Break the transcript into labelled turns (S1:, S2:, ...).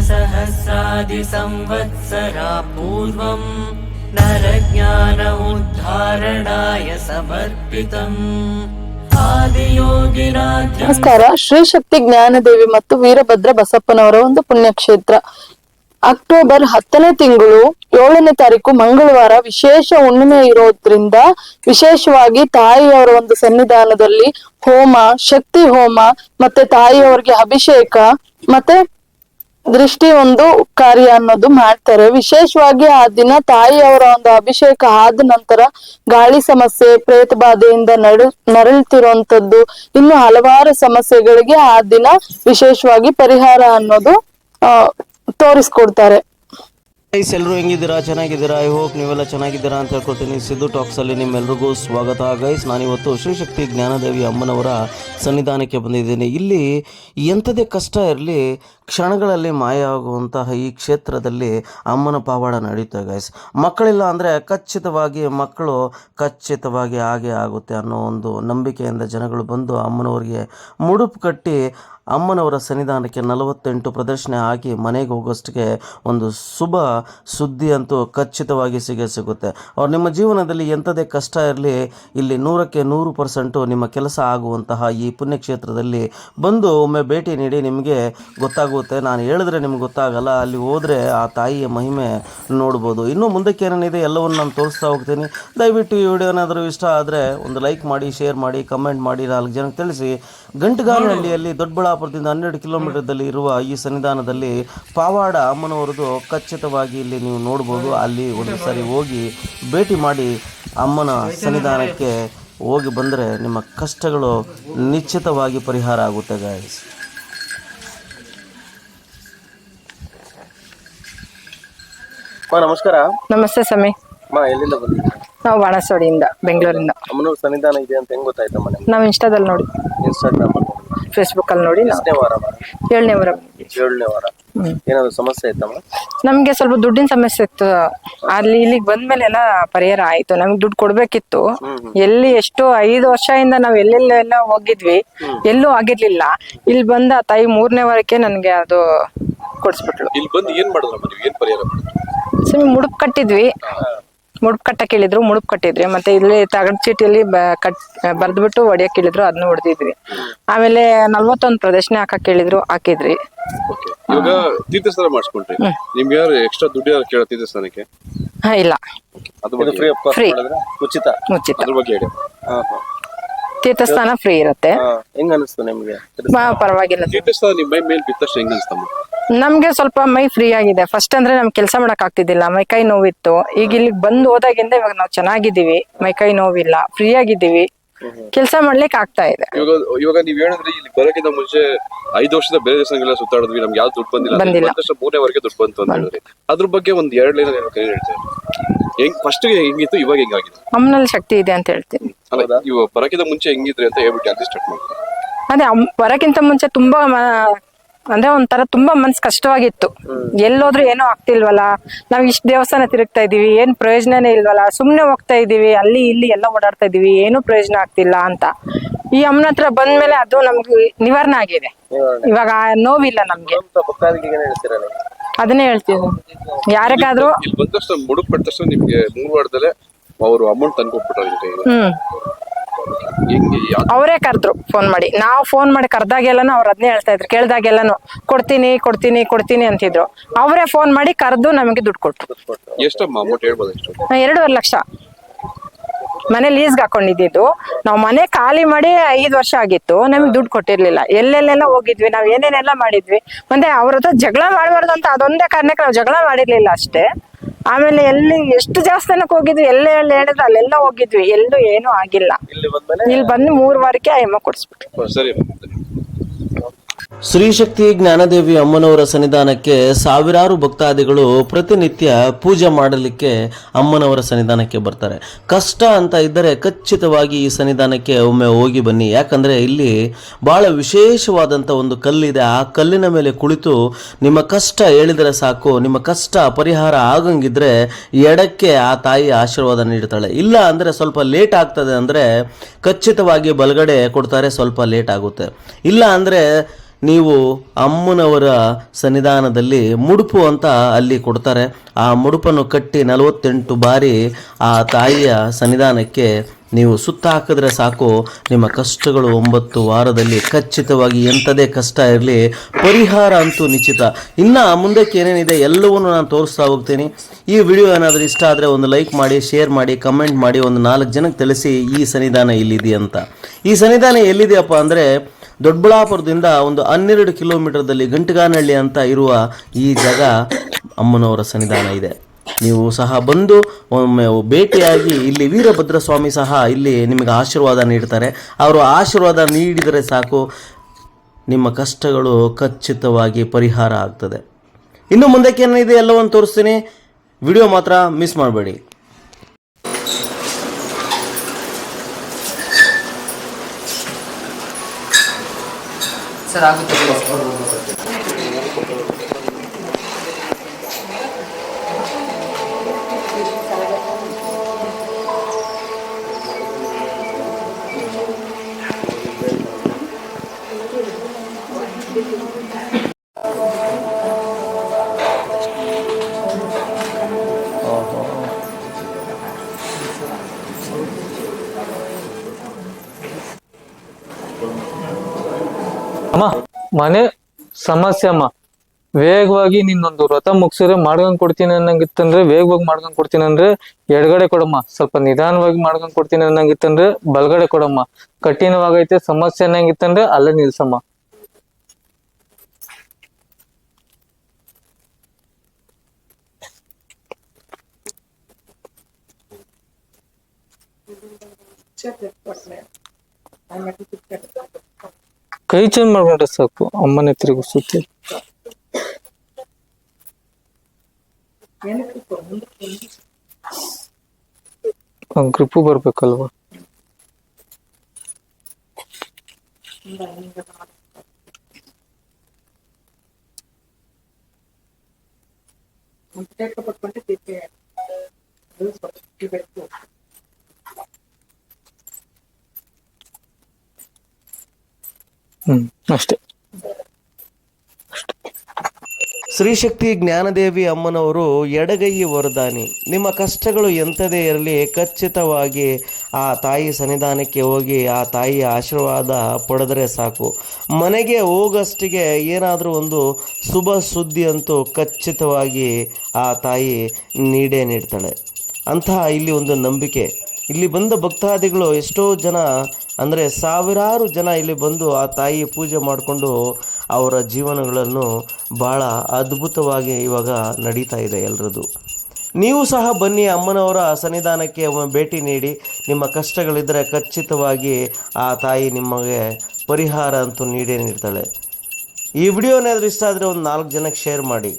S1: सहस्रादिसंवत्सरा पूर्वम् नरज्ञान उद्धारणाय समर्पितम् आदियोगिराज्यम्
S2: ನಮಸ್ಕಾರ ಶ್ರೀ ಶಕ್ತಿ ಜ್ಞಾನದೇವಿ ಮತ್ತು ವೀರಭದ್ರ ಬಸಪ್ಪನವರ ಒಂದು ಪುಣ್ಯಕ್ಷೇತ್ರ ಅಕ್ಟೋಬರ್ ಹತ್ತನೇ ತಿಂಗಳು ಏಳನೇ ತಾರೀಕು ಮಂಗಳವಾರ ವಿಶೇಷ ಹುಣ್ಣಿಮೆ ಇರೋದ್ರಿಂದ ವಿಶೇಷವಾಗಿ ತಾಯಿಯವರ ಒಂದು ಸನ್ನಿಧಾನದಲ್ಲಿ ಹೋಮ ಶಕ್ತಿ ಹೋಮ ಮತ್ತೆ ತಾಯಿಯವರಿಗೆ ಅಭಿಷೇಕ ಮತ್ತೆ ದೃಷ್ಟಿ ಒಂದು ಕಾರ್ಯ ಅನ್ನೋದು ಮಾಡ್ತಾರೆ. ವಿಶೇಷವಾಗಿ ಆ ದಿನ ತಾಯಿಯವರ ಒಂದು ಅಭಿಷೇಕ ಆದ ನಂತರ ಗಾಳಿ ಸಮಸ್ಯೆ, ಪ್ರೇತ ಬಾಧೆಯಿಂದ ನಡು ನರಳುತ್ತಿರುವಂತದ್ದು ಇನ್ನು ಹಲವಾರು ಸಮಸ್ಯೆಗಳಿಗೆ ಆ ದಿನ ವಿಶೇಷವಾಗಿ ಪರಿಹಾರ ಅನ್ನೋದು, ಆ, ತೋರಿಸ್ಕೊಡ್ತಾರೆ.
S3: ಗೈಸ್ ಎಲ್ಲರೂ ಹೆಂಗಿದ್ದೀರಾ? ಚೆನ್ನಾಗಿದ್ದೀರಾ? ಐ ಹೋಪ್ ನೀವೆಲ್ಲ ಚೆನ್ನಾಗಿದ್ದೀರಾ ಅಂತ ಹೇಳ್ಕೊಳ್ತೀನಿ ಸಿದ್ದು ಟಾಕ್ಸಲ್ಲಿ ನಿಮ್ಮೆಲ್ರಿಗೂ ಸ್ವಾಗತ. ಗೈಸ್ ನಾನಿವತ್ತು ಶ್ರೀಶಕ್ತಿ ಜ್ಞಾನದೇವಿ ಅಮ್ಮನವರ ಸನ್ನಿಧಾನಕ್ಕೆ ಬಂದಿದ್ದೀನಿ. ಇಲ್ಲಿ ಎಂಥದೇ ಕಷ್ಟ ಇರಲಿ, ಕ್ಷಣಗಳಲ್ಲಿ ಮಾಯ ಆಗುವಂತಹ ಈ ಕ್ಷೇತ್ರದಲ್ಲಿ ಅಮ್ಮನ ಪಾವಾಡ ನಡೆಯುತ್ತೆ ಗೈಸ್ ಮಕ್ಕಳಿಲ್ಲ ಅಂದರೆ ಖಚಿತವಾಗಿ ಮಕ್ಕಳು ಖಚಿತವಾಗಿ ಹಾಗೆ ಆಗುತ್ತೆ ಅನ್ನೋ ಒಂದು ನಂಬಿಕೆಯಿಂದ ಜನಗಳು ಬಂದು ಅಮ್ಮನವರಿಗೆ ಮುಡುಪು ಕಟ್ಟಿ ಅಮ್ಮನವರ ಸನ್ನಿಧಾನಕ್ಕೆ ನಲವತ್ತೆಂಟು ಪ್ರದರ್ಶನ ಹಾಕಿ ಮನೆಗೆ ಹೋಗೋಷ್ಟಕ್ಕೆ ಒಂದು ಶುಭ ಸುದ್ದಿ ಅಂತೂ ಖಚಿತವಾಗಿ ಸಿಗೇ ಸಿಗುತ್ತೆ. ಅವ್ರು ನಿಮ್ಮ ಜೀವನದಲ್ಲಿ ಎಂಥದೇ ಕಷ್ಟ ಇರಲಿ, ಇಲ್ಲಿ ನೂರಕ್ಕೆ ನೂರು ಪರ್ಸೆಂಟು ನಿಮ್ಮ ಕೆಲಸ ಆಗುವಂತಹ ಈ ಪುಣ್ಯಕ್ಷೇತ್ರದಲ್ಲಿ ಬಂದು ಒಮ್ಮೆ ಭೇಟಿ ನೀಡಿ ನಿಮಗೆ ಗೊತ್ತಾಗುತ್ತೆ. ನಾನು ಹೇಳಿದ್ರೆ ನಿಮ್ಗೆ ಗೊತ್ತಾಗಲ್ಲ, ಅಲ್ಲಿ ಹೋದರೆ ಆ ತಾಯಿಯ ಮಹಿಮೆ ನೋಡ್ಬೋದು. ಇನ್ನು ಮುಂದಕ್ಕೆ ಏನೇನಿದೆ ಎಲ್ಲವನ್ನು ನಾನು ತೋರಿಸ್ತಾ ಹೋಗ್ತೀನಿ. ದಯವಿಟ್ಟು ಈ ವಿಡಿಯೋನಾದರೂ ಇಷ್ಟ ಆದರೆ ಒಂದು ಲೈಕ್ ಮಾಡಿ, ಶೇರ್ ಮಾಡಿ, ಕಮೆಂಟ್ ಮಾಡಿ ನಾಲ್ಕು ಜನಕ್ಕೆ ತಿಳಿಸಿ. ಗಂಟುಗಾನಹಳ್ಳಿಯಲ್ಲಿ ದೊಡ್ಡಬಳ್ಳಾಪುರದಿಂದ ಹನ್ನೆರಡು ಕಿಲೋಮೀಟರ್ದಲ್ಲಿ ಇರುವ ಈ ಸನ್ನಿಧಾನದಲ್ಲಿ ಪಾವಾಡ ಅಮ್ಮನವರದು ಖಚಿತವಾಗಿ ಇಲ್ಲಿ ನೀವು ನೋಡ್ಬೋದು. ಅಲ್ಲಿ ಒಂದು ಸಾರಿ ಹೋಗಿ ಭೇಟಿ ಮಾಡಿ ಅಮ್ಮನ ಸನ್ನಿಧಾನಕ್ಕೆ ಹೋಗಿ ಬಂದರೆ ನಿಮ್ಮ ಕಷ್ಟಗಳು ನಿಶ್ಚಿತವಾಗಿ ಪರಿಹಾರ ಆಗುತ್ತೆ ಗಾಯಸ್
S4: ನಮಸ್ಕಾರ.
S5: ನಮಸ್ತೆ ಸಮಿ
S4: ಅಮ್ಮ ಎಲ್ಲಿಂದ ಬಂದಿದ್ದೀರಾ
S5: ನಾವು ಬಾಣಸವಾಡಿಯಿಂದ ಬೆಂಗಳೂರಿಂದ.
S4: ಅಮ್ಮನವ್ರ ಸನ್ನಿಧಾನ ಇದೆ ಅಂತ ಹೆಂಗ್ ಗೊತ್ತಾಯ್ತಮ್ಮ ನಿಮ್ಗೆ?
S5: ನಾವು ಇನ್ಸ್ಟಾದಲ್ಲಿ ನೋಡಿ.
S4: ಇನ್ಸ್ಟಾಗ್ರಾಮ್ ಅಲ್ಲಿ
S5: ಫೇಸ್ಬುಕ್ ಅಲ್ಲಿ ನೋಡಿ ನಾವು.
S4: ಎಷ್ಟನೇ ವಾರ ಅಮ್ಮ?
S5: ಏಳನೇ ವಾರ.
S4: ಏಳನೇ ವಾರ. ಏನಾದ್ರು ಸಮಸ್ಯೆ ಇತ್ತಮ್ಮ
S5: ನಮ್ಗೆ ಸ್ವಲ್ಪ ದುಡ್ಡಿನ ಸಮಸ್ಯೆ ಇತ್ತು. ಅಲ್ಲಿ ಇಲ್ಲಿಗೆ ಬಂದ್ಮೇಲೆ ಎಲ್ಲ ಪರಿಹಾರ ಆಯ್ತು. ನಮ್ಗೆ ದುಡ್ಡು ಕೊಡ್ಬೇಕಿತ್ತು. ಎಲ್ಲಿ ಎಷ್ಟು ಐದು ವರ್ಷದಿಂದ ನಾವ್ ಎಲ್ಲೆಲ್ಲೆಲ್ಲ ಹೋಗಿದ್ವಿ. ಎಲ್ಲೂ ಆಗಿರ್ಲಿಲ್ಲ. ಇಲ್ಲಿ ಬಂದ ಆ ತಾಯಿ ಮೂರನೇ ವಾರಕ್ಕೆ ನನ್ಗೆ ಅದು ಕೊಡ್ಸ್ಬಿಟ್ಲು
S6: ಇಲ್ಲಿ ಬಂದು ಏನ್ ಮಾಡಿದ್ರಮ್ಮ ನೀವು? ಏನ್ ಪರಿಹಾರ ಮಾಡಿದ್ರಿ?
S5: ಮುಡುಪ್ ಕಟ್ಟಿದ್ವಿ. ಮುಡುಪ್ ಕಟ್ಟ ಕೇಳಿದ್ರು ಮುಡುಪ್ ಕಟ್ಟಿದ್ರಿ. ಮತ್ತೆ ಇಲ್ಲಿ ತಗಡ್ ಚೀಟಿಯಲ್ಲಿ ಬ- ಕಟ್ ಬರ್ದ್ಬಿಟ್ಟು ಹೊಡಿಯಕ್ ಕೇಳಿದ್ರು ಅದನ್ನ ಹೊಡೆದಿದ್ವಿ. ಆಮೇಲೆ ನಲ್ವತ್ತೊಂದು ಪ್ರದರ್ಶನ ಹಾಕಕ್ ಕೇಳಿದ್ರು ಹಾಕಿದ್ರಿ.
S6: ಇವಾಗ ತೀರ್ಥಸ್ಥಾನ ಮಾಡಿಸ್ಕೊಂಡ್ರಿ. ನಿಮ್ಗೆ ಯಾರು ಎಕ್ಸ್ಟ್ರಾ ದುಡ್ಡು ಯಾರು ಕೇಳ ತೀರ್ಥಸ್ಥಾನಕ್ಕೆ
S5: ಹಾ ಇಲ್ಲ.
S6: ಅದ್ರ
S4: ಇದು
S6: ಬಗ್ಗೆ
S4: ಫ್ರೀ ಕಾಸ್ಟ್ ಉಚಿತ.
S5: ಉಚಿತ.
S6: ಅದ್ರ ಬಗ್ಗೆ ಹೇಳಿ.
S5: ತೀರ್ಥಸ್ಥಾನ ಫ್ರೀ ಇರುತ್ತೆ.
S4: ಹೆಂಗ್ ಅನಿಸ್ತು ನಿಮ್ಗೆ?
S5: ಪರವಾಗಿಲ್ಲ.
S6: ತೀರ್ಥಸ್ಥಾನ ನಿಮ್ಮ ಮೈ ಮೇಲ್ ತಕ್ಷಣ ಹೆಂಗ್ ಅನ್ಸ್ತಮ್ಮ
S5: ನಮ್ಗೆ ಸ್ವಲ್ಪ ಮೈ ಫ್ರೀ ಆಗಿದೆ. ಫಸ್ಟ್ ಅಂದ್ರೆ ನಮ್ ಕೆಲಸ ಮಾಡಕ್ ಆಗ್ತಿದ್ದಿಲ್ಲ. ಮೈ ಕೈ ನೋವಿತ್ತು. ಈಗ ಇಲ್ಲಿ ಬಂದು ಹೋದಾಗಿಂದ ಇವಾಗ ನಾವು ಚೆನ್ನಾಗಿದ್ದೀವಿ. ಮೈ ಕೈ ನೋವಿಲ್ಲ. ಫ್ರೀ ಆಗಿದ್ದೀವಿ. ಕೆಲಸ ಮಾಡ್ಲಿಕ್ಕೆ ಆಗ್ತಾ ಇದೆ.
S6: ಇವಾಗ ಇವಾಗ ನೀವ್ ಹೇಳಿದ್ರೆ ಇಲ್ಲಿ ಬರೋಕ್ಕಿಂತ ಮುಂಚೆ ಐದು ವರ್ಷದ ಬೇರೆ ದೇಶಗಳಿಗೆಲ್ಲ ಸುತ್ತಾಡಿದ್ವಿ. ನಮ್ಗೆ ಯಾವ್ದು ದುಡ್ಡು ಬಂದಿಲ್ಲ.
S5: ಬಂದಿಲ್ಲ.
S6: ಬಂದ ತಕ್ಷಣ ಮೂರನೇವರೆಗೆ ದುಡ್ಡು ಬಂತು ಅಂತ ಹೇಳಿದ್ರೆ. ಅದ್ರ ಬಗ್ಗೆ ಒಂದ್ ಎರಡ್ ಲೈನ್ ಹೇಳ್ತಾರೆ? ಹೆಂಗ್ ಫಸ್ಟ್ ಹೆಂಗಿತ್ತು ಇವಾಗ ಹೆಂಗಾಗಿದೆ?
S5: ಅಮ್ಮನಲ್ಲಿ ಶಕ್ತಿ ಇದೆ ಅಂತ ಹೇಳ್ತೀನಿ.
S6: ಅಲ್ಲ ಇವಾಗ ಬರೋಕ್ಕಿಂತ ಮುಂಚೆ ಹೆಂಗಿದ್ರಿ ಅಂತ ಹೇಳ್ಬಿಟ್ಟು ಯಾಕೆ ಸ್ಟಾರ್ಟ್
S5: ಅದೇ ಅಮ್- ಬರಕ್ಕಿಂತ ಮುಂಚೆ ತುಂಬಾ ಮ- ಅಂದ್ರೆ ಒಂಥರ ತುಂಬಾ ಮನ್ಸ್ ಕಷ್ಟವಾಗಿತ್ತು. ಎಲ್ಲೋದ್ರೂ ಏನೋ ಆಗ್ತಿಲ್ವಲ್ಲ? ನಾವ್ ಇಷ್ಟ ದೇವಸ್ಥಾನ ತಿರುಗ್ತಾ ಇದೀವಿ ಏನ್ ಪ್ರಯೋಜನನೇ ಇಲ್ವಲ್ಲ? ಸುಮ್ನೆ ಹೋಗ್ತಾ ಇದೀವಿ ಅಲ್ಲಿ ಇಲ್ಲಿ ಎಲ್ಲ ಓಡಾಡ್ತಾ ಇದೀವಿ ಏನು ಪ್ರಯೋಜನ ಆಗ್ತಿಲ್ಲ ಅಂತ. ಈ ಅಮ್ಮನ ಹತ್ರ ಬಂದ್ಮೇಲೆ ಅದು ನಮ್ಗೆ ನಿವಾರಣೆ ಆಗಿದೆ. ಇವಾಗ ನೋವಿಲ್ಲ ನಮ್ಗೆ. ಅದನ್ನೇ ಹೇಳ್ತೀವಿ ಯಾರಿಗಾದ್ರೂ
S6: ಮುಡುಕ್ ಪಟ್ಟ ನಿಮ್ಗೆ ಮೂರು ವಾರದಲ್ಲೇ ಅವರು ಅಮೌಂಟ್ ತಂದ್ಕೊಟ್ಬಿಟ್ಟಾರೆ
S5: ಹ್ಮ್. ಅವರೇ ಕರೆದ್ರು ಫೋನ್ ಮಾಡಿ. ನಾವು ಫೋನ್ ಮಾಡಿ ಕರೆದಾಗೆಲ್ಲನೂ ಅವ್ರು ಅದನ್ನೇ ಹೇಳ್ತಾ ಇದ್ರು. ಕೇಳ್ದಾಗೆಲ್ಲಾನು ಕೊಡ್ತೀನಿ ಕೊಡ್ತೀನಿ ಕೊಡ್ತೀನಿ ಅಂತಿದ್ರು. ಅವರೇ ಫೋನ್ ಮಾಡಿ ಕರೆದು ನಮಗೆ ದುಡ್ಡು ಕೊಟ್ರು.
S6: ಎಷ್ಟಮ್ಮ ಅಮೌಂಟ್ ಹೇಳ್ಬೋದು ಎಷ್ಟು
S5: ಆ, ಎರಡೂವರೆ ಲಕ್ಷ. ಮನೆ ಲೀಸ್ಗೆ ಹಾಕೊಂಡಿದ್ದು ನಾವು ಮನೆ ಖಾಲಿ ಮಾಡಿ ಐದು ವರ್ಷ ಆಗಿತ್ತು. ನಮಗೆ ದುಡ್ಡು ಕೊಟ್ಟಿರ್ಲಿಲ್ಲ. ಎಲ್ಲೆಲ್ಲೆಲ್ಲ ಹೋಗಿದ್ವಿ. ನಾವು ಏನೇನೆಲ್ಲ ಮಾಡಿದ್ವಿ. ಮತ್ತೆ ಅವ್ರ ಹತ್ರ ಜಗಳ ಮಾಡಬಾರ್ದು ಅಂತ ಅದೊಂದೇ ಕಾರಣಕ್ಕೆ ನಾವು ಜಗಳ ಮಾಡಿರ್ಲಿಲ್ಲ ಅಷ್ಟೇ. ಆಮೇಲೆ ಎಲ್ಲಿ ಎಷ್ಟು ದೇವಸ್ಥಾನಕ್ಕೆ ಹೋಗಿದ್ವಿ ಎಲ್ಲೇ ಎಲ್ಲಿ ಹೇಳಿದ್ರೆ ಅಲ್ಲೆಲ್ಲ ಹೋಗಿದ್ವಿ ಎಲ್ಲೂ ಏನೂ ಆಗಿಲ್ಲ.
S4: ಇಲ್ಲಿ ಬಂದ್ಮೇಲೆ
S5: ಇಲ್ಲಿ ಬಂದು ಮೂರು ವಾರಕ್ಕೆ ಅಯ್ಯಮ್ಮ ಕೊಡಿಸ್ಬಿಟ್ರು.
S6: ಸರಿ
S3: ಶ್ರೀಶಕ್ತಿ ಜ್ಞಾನದೇವಿ ಅಮ್ಮನವರ ಸನ್ನಿಧಾನಕ್ಕೆ ಸಾವಿರಾರು ಭಕ್ತಾದಿಗಳು ಪ್ರತಿನಿತ್ಯ ಪೂಜೆ ಮಾಡಲಿಕ್ಕೆ ಅಮ್ಮನವರ ಸನ್ನಿಧಾನಕ್ಕೆ ಬರ್ತಾರೆ. ಕಷ್ಟ ಅಂತ ಇದ್ದರೆ ಖಚಿತವಾಗಿ ಈ ಸನ್ನಿಧಾನಕ್ಕೆ ಒಮ್ಮೆ ಹೋಗಿ ಬನ್ನಿ. ಯಾಕಂದರೆ ಇಲ್ಲಿ ಭಾಳ ವಿಶೇಷವಾದಂಥ ಒಂದು ಕಲ್ಲಿದೆ. ಆ ಕಲ್ಲಿನ ಮೇಲೆ ಕುಳಿತು ನಿಮ್ಮ ಕಷ್ಟ ಹೇಳಿದರೆ ಸಾಕು, ನಿಮ್ಮ ಕಷ್ಟ ಪರಿಹಾರ ಆಗಂಗಿದ್ರೆ ಎಡಕ್ಕೆ ಆ ತಾಯಿ ಆಶೀರ್ವಾದ ನೀಡ್ತಾಳೆ. ಇಲ್ಲ ಅಂದರೆ ಸ್ವಲ್ಪ ಲೇಟ್ ಆಗ್ತದೆ ಅಂದರೆ ಖಚಿತವಾಗಿ ಬಲಗಡೆ ಕೊಡ್ತಾರೆ, ಸ್ವಲ್ಪ ಲೇಟ್ ಆಗುತ್ತೆ. ಇಲ್ಲ ಅಂದರೆ ನೀವು ಅಮ್ಮನವರ ಸನ್ನಿಧಾನದಲ್ಲಿ ಮುಡುಪು ಅಂತ ಅಲ್ಲಿ ಕೊಡ್ತಾರೆ. ಆ ಮುಡುಪನ್ನು ಕಟ್ಟಿ ನಲವತ್ತೆಂಟು ಬಾರಿ ಆ ತಾಯಿಯ ಸನ್ನಿಧಾನಕ್ಕೆ ನೀವು ಸುತ್ತ ಹಾಕಿದ್ರೆ ಸಾಕು. ನಿಮ್ಮ ಕಷ್ಟಗಳು ಒಂಬತ್ತು ವಾರದಲ್ಲಿ ಖಚಿತವಾಗಿ ಎಂಥದೇ ಕಷ್ಟ ಇರಲಿ, ಪರಿಹಾರ ಅಂತೂ ನಿಶ್ಚಿತ. ಇನ್ನು ಮುಂದಕ್ಕೆ ಏನೇನಿದೆ ಎಲ್ಲವನ್ನು ನಾನು ತೋರಿಸ್ತಾ ಹೋಗ್ತೀನಿ. ಈ ವಿಡಿಯೋ ಏನಾದರೂ ಇಷ್ಟ ಆದರೆ ಒಂದು ಲೈಕ್ ಮಾಡಿ, ಶೇರ್ ಮಾಡಿ, ಕಮೆಂಟ್ ಮಾಡಿ, ಒಂದು ನಾಲ್ಕು ಜನಕ್ಕೆ ತಿಳಿಸಿ ಈ ಸನ್ನಿಧಾನ ಇಲ್ಲಿದೆ ಅಂತ. ಈ ಸನ್ನಿಧಾನ ಎಲ್ಲಿದೆಯಪ್ಪ ಅಂದರೆ ದೊಡ್ಡಬಳ್ಳಾಪುರದಿಂದ ಒಂದು ಹನ್ನೆರಡು ಕಿಲೋಮೀಟರ್ದಲ್ಲಿ ಗಂಟಗಾನಹಳ್ಳಿ ಅಂತ ಇರುವ ಈ ಜಾಗ ಅಮ್ಮನವರ ಸನ್ನಿಧಾನ ಇದೆ. ನೀವು ಸಹ ಬಂದು ಒಮ್ಮೆ ಭೇಟಿಯಾಗಿ ಇಲ್ಲಿ ವೀರಭದ್ರ ಸ್ವಾಮಿ ಸಹ ಇಲ್ಲಿ ನಿಮಗೆ ಆಶೀರ್ವಾದ ನೀಡ್ತಾರೆ. ಅವರು ಆಶೀರ್ವಾದ ನೀಡಿದರೆ ಸಾಕು, ನಿಮ್ಮ ಕಷ್ಟಗಳು ಖಚಿತವಾಗಿ ಪರಿಹಾರ ಆಗ್ತದೆ. ಇನ್ನು ಮುಂದಕ್ಕೆ ಏನಿದೆ ಎಲ್ಲವನ್ನು ತೋರಿಸ್ತೀನಿ. ವಿಡಿಯೋ ಮಾತ್ರ ಮಿಸ್ ಮಾಡಬೇಡಿ.
S7: Será que eu ಅಮ್ಮ, ಮನೆ ಸಮಸ್ಯೆ ಅಮ್ಮ. ವೇಗವಾಗಿ ನಿನ್ನೊಂದು ವ್ರತ ಮುಗಿಸಿದ್ರೆ ಮಾಡ್ಕೊಂಡ್ ಕೊಡ್ತೀನಿ ಅನ್ನಂಗಿತ್ತಂದ್ರೆ, ವೇಗವಾಗಿ ಮಾಡ್ಕೊಂಡು ಕೊಡ್ತೀನಿ ಅಂದ್ರೆ ಎಡಗಡೆ ಕೊಡಮ್ಮ. ಸ್ವಲ್ಪ ನಿಧಾನವಾಗಿ ಮಾಡ್ಕೊಂಡ್ ಕೊಡ್ತೀನಿ ಅನ್ನಂಗಿತ್ತಂದ್ರೆ ಬಲಗಡೆ ಕೊಡಮ್ಮ. ಕಠಿಣವಾಗೈತೆ, ಸಮಸ್ಯೆ ಅನ್ನಂಗಿತ್ತಂದ್ರೆ ಅಲ್ಲೇ ನಿಲ್ಸಮ್ಮ. ಕೈ ಚೇಂಜ್ ಮಾಡ್ಕೊಂಡ್ರೆ ಸಾಕು ಅಮ್ಮನ ಎತ್ತರಿಗೂ ಸುತ್ತಿ. ಗ್ರಿಪ್ಪು ಬರ್ಬೇಕಲ್ವಾ? ಹ್ಮ್, ಅಷ್ಟೇ.
S3: ಶ್ರೀಶಕ್ತಿ ಜ್ಞಾನದೇವಿ ಅಮ್ಮನವರು ಎಡಗೈ ವರದಾನಿ ನಿಮ್ಮ ಕಷ್ಟಗಳು ಎಂಥದೇ ಇರಲಿ, ಖಚಿತವಾಗಿ ಆ ತಾಯಿ ಸನ್ನಿಧಾನಕ್ಕೆ ಹೋಗಿ ಆ ತಾಯಿಯ ಆಶೀರ್ವಾದ ಪಡೆದರೆ ಸಾಕು. ಮನೆಗೆ ಹೋಗಷ್ಟಿಗೆ ಏನಾದರೂ ಒಂದು ಶುಭ ಸುದ್ದಿ ಅಂತೂ ಖಚಿತವಾಗಿ ಆ ತಾಯಿ ನೀಡೇ ನೀಡ್ತಾಳೆ. ಅಂತಹ ಇಲ್ಲಿ ಒಂದು ನಂಬಿಕೆ. ಇಲ್ಲಿ ಬಂದ ಭಕ್ತಾದಿಗಳು ಎಷ್ಟೋ ಜನ ಅಂದರೆ ಸಾವಿರಾರು ಜನ ಇಲ್ಲಿ ಬಂದು ಆ ತಾಯಿ ಪೂಜೆ ಮಾಡಿಕೊಂಡು ಅವರ ಜೀವನಗಳನ್ನು ಭಾಳ ಅದ್ಭುತವಾಗಿ ಇವಾಗ ನಡೀತಾ ಇದೆ ಎಲ್ಲರದು ನೀವು ಸಹ ಬನ್ನಿ ಅಮ್ಮನವರ ಸನ್ನಿಧಾನಕ್ಕೆ ಭೇಟಿ ನೀಡಿ. ನಿಮ್ಮ ಕಷ್ಟಗಳಿದ್ದರೆ ಖಚಿತವಾಗಿ ಆ ತಾಯಿ ನಿಮಗೆ ಪರಿಹಾರ ಅಂತೂ ನೀಡೇ ನೀಡ್ತಾಳೆ. ಈ ವಿಡಿಯೋ ಏನಾದರೂ ಇಷ್ಟ ಆದರೆ ಒಂದು ನಾಲ್ಕು ಜನಕ್ಕೆ ಶೇರ್ ಮಾಡಿ.